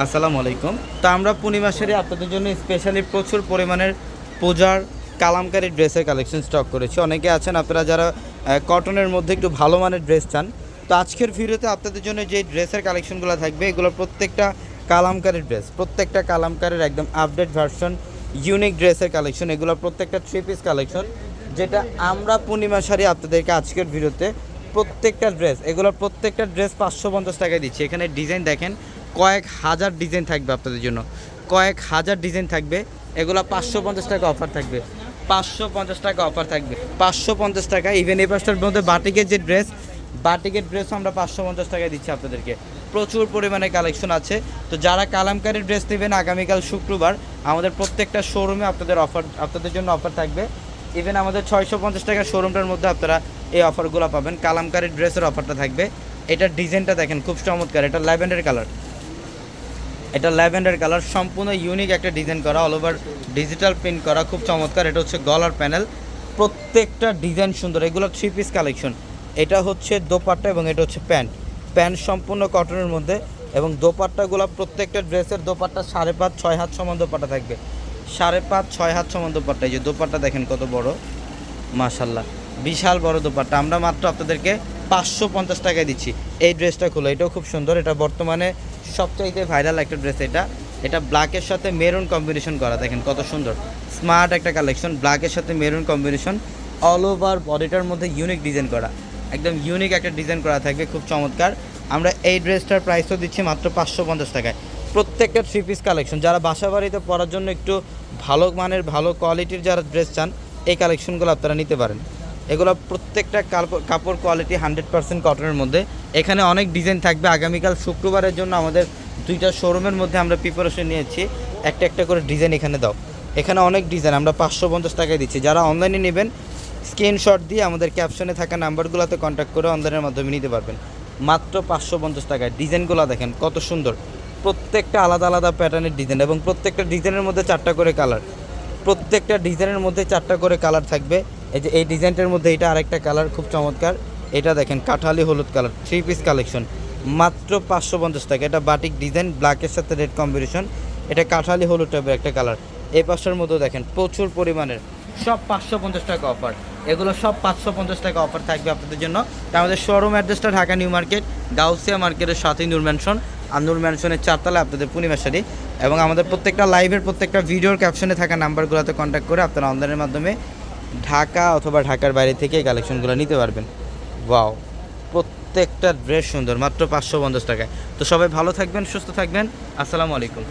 আসসালামু আলাইকুম। তো আমরা পূর্ণিমা সেরে আপনাদের জন্য স্পেশালি প্রচুর পরিমাণের পূজার কালামকারী ড্রেসের কালেকশন স্টক করেছি। অনেকে আছেন আপনারা যারা কটনের মধ্যে একটু ভালো মানের ড্রেস চান, তো আজকের ভিডিওতে আপনাদের জন্য যে ড্রেসের কালেকশনগুলো থাকবে এগুলো প্রত্যেকটা কালামকারী ড্রেস প্রত্যেকটা কালামকারের একদম আপডেট ভার্সন ইউনিক ড্রেসের কালেকশন এগুলো প্রত্যেকটা থ্রি পিস কালেকশন যেটা আমরা পূর্ণিমা শাড়ি আপনাদেরকে আজকের ভিডিওতে প্রত্যেকটা ড্রেস এগুলোর প্রত্যেকটা ড্রেস পাঁচশো পঞ্চাশ টাকায় দিচ্ছি। এখানে ডিজাইন দেখেন কয়েক হাজার ডিজাইন থাকবে আপনাদের জন্য। কয়েক হাজার ডিজাইন থাকবে। এগুলো পাঁচশো পঞ্চাশ টাকা অফার থাকবে। পাঁচশো পঞ্চাশ টাকা অফার থাকবে। পাঁচশো পঞ্চাশ টাকা। ইভেন এই পাঁচটার মধ্যে বাটিকের যে ড্রেস বাটিকের ড্রেসও আমরা পাঁচশো পঞ্চাশ টাকায় দিচ্ছি আপনাদেরকে। প্রচুর পরিমাণে কালেকশন আছে। তো যারা কালামকারীর ড্রেস নেবেন আগামীকাল শুক্রবার, আমাদের প্রত্যেকটা শোরুমে আপনাদের অফার আপনাদের জন্য অফার থাকবে। ইভেন আমাদের ছয়শো পঞ্চাশ টাকার শোরুমটার মধ্যে আপনারা এই অফারগুলো পাবেন। কালামকারীর ড্রেসের অফারটা থাকবে। এটার ডিজাইনটা দেখেন, খুব চমৎকার। এটা ল্যাভেন্ডার কালার এটা ল্যাভেন্ডার কালার, সম্পূর্ণ ইউনিক একটা ডিজাইন করা অল ওভার ডিজিটাল প্রিন্ট করা, খুব চমৎকার। এটা হচ্ছে গলার প্যানেল প্রত্যেকটা ডিজাইন সুন্দর, এগুলো থ্রি পিস কালেকশন এটা হচ্ছে দোপাট্টা এবং এটা হচ্ছে প্যান্ট। প্যান্ট সম্পূর্ণ কটনের মধ্যে এবং দোপাট্টাগুলো প্রত্যেকটা ড্রেসের দোপাট্টা সাড়ে পাঁচ, ছয় হাত সমান দোপাট্টা থাকবে। সাড়ে পাঁচ, ছয় হাত সমান দোপাট্টা। এই যে দোপাট্টা দেখেন কত বড়। মাশাল্লাহ বিশাল বড় দোপাট্টা। আমরা মাত্র আপনাদেরকে পাঁচশো পঞ্চাশ টাকায় দিচ্ছি। এই ড্রেসটা খুলো, এটাও খুব সুন্দর। এটা বর্তমানে সবচাইতে ভাইরাল একটা ড্রেস এটা। এটা ব্ল্যাকের সাথে মেরুন কম্বিনেশন করা, দেখেন কত সুন্দর। স্মার্ট একটা কালেকশন ব্ল্যাকের সাথে মেরুন কম্বিনেশন অল ওভার বডিটার মধ্যে ইউনিক ডিজাইন করা। একদম ইউনিক একটা ডিজাইন করা থাকবে, খুব চমৎকার। আমরা এই ড্রেসটার প্রাইসও দিচ্ছি মাত্র পাঁচশো পঞ্চাশ টাকায়। প্রত্যেকটা থ্রি পিস কালেকশন যারা বাসা বাড়িতে পরার জন্য একটু ভালো মানের, ভালো কোয়ালিটির যারা ড্রেস চান, এই কালেকশনগুলো আপনারা নিতে পারেন। এগুলো প্রত্যেকটা কাপড়- কোয়ালিটি হান্ড্রেড পার্সেন্ট কটনের মধ্যে। এখানে অনেক ডিজাইন থাকবে। আগামীকাল শুক্রবারের জন্য আমাদের দুইটা শোরুমের মধ্যে আমরা প্রিপারেশন নিয়েছি। একটা একটা করে ডিজাইন এখানে দাও। এখানে অনেক ডিজাইন আমরা পাঁচশো পঞ্চাশ টাকায় দিচ্ছি। যারা অনলাইনে নেবেন স্ক্রিনশট দিয়ে আমাদের ক্যাপশনে থাকা নাম্বারগুলোতে কন্ট্যাক্ট করে অনলাইনের মাধ্যমে নিতে পারবেন। মাত্র পাঁচশো পঞ্চাশ টাকায়। ডিজাইনগুলো দেখেন, কত সুন্দর। প্রত্যেকটা আলাদা আলাদা প্যাটার্নের ডিজাইন এবং প্রত্যেকটা ডিজাইনের মধ্যে চারটা করে কালার প্রত্যেকটা ডিজাইনের মধ্যে চারটা করে কালার থাকবে। এই যে এই ডিজাইনটার মধ্যে এটা আরেকটা কালার খুব চমৎকার। এটা দেখেন, কাঠালি হলুদ কালার থ্রি পিস কালেকশন মাত্র পাঁচশো পঞ্চাশ টাকা। এটা বাটিক ডিজাইন ব্ল্যাকের সাথে রেড কম্বিনেশন এটা কাঠালি হলুদ টাইপের একটা কালার এই পাশের মধ্যেও দেখেন, প্রচুর পরিমাণের সব পাঁচশো পঞ্চাশ টাকা অফার এগুলো সব পাঁচশো পঞ্চাশ টাকা অফার থাকবে আপনাদের জন্য। আমাদের শোরুম অ্যাড্রেসটা ঢাকা নিউ মার্কেট, গাউসিয়া মার্কেটের সাথেই নূর ম্যানশন নূর ম্যানশনের চারতলা আপনাদের পূর্ণিমা শাড়ি এবং আমাদের প্রত্যেকটা লাইভের প্রত্যেকটা ভিডিওর ক্যাপশনে থাকা নাম্বারগুলোতে কন্ট্যাক্ট করে আপনারা অনলাইনের মাধ্যমে ঢাকা অথবা ঢাকার বাইরে থেকে এই কালেকশনগুলো নিতে পারবেন। ওয়াও প্রত্যেকটা ড্রেস সুন্দর, মাত্র পাঁচশো পঞ্চাশ টাকায়। তো সবাই ভালো থাকবেন, সুস্থ থাকবেন। আসসালামু আলাইকুম।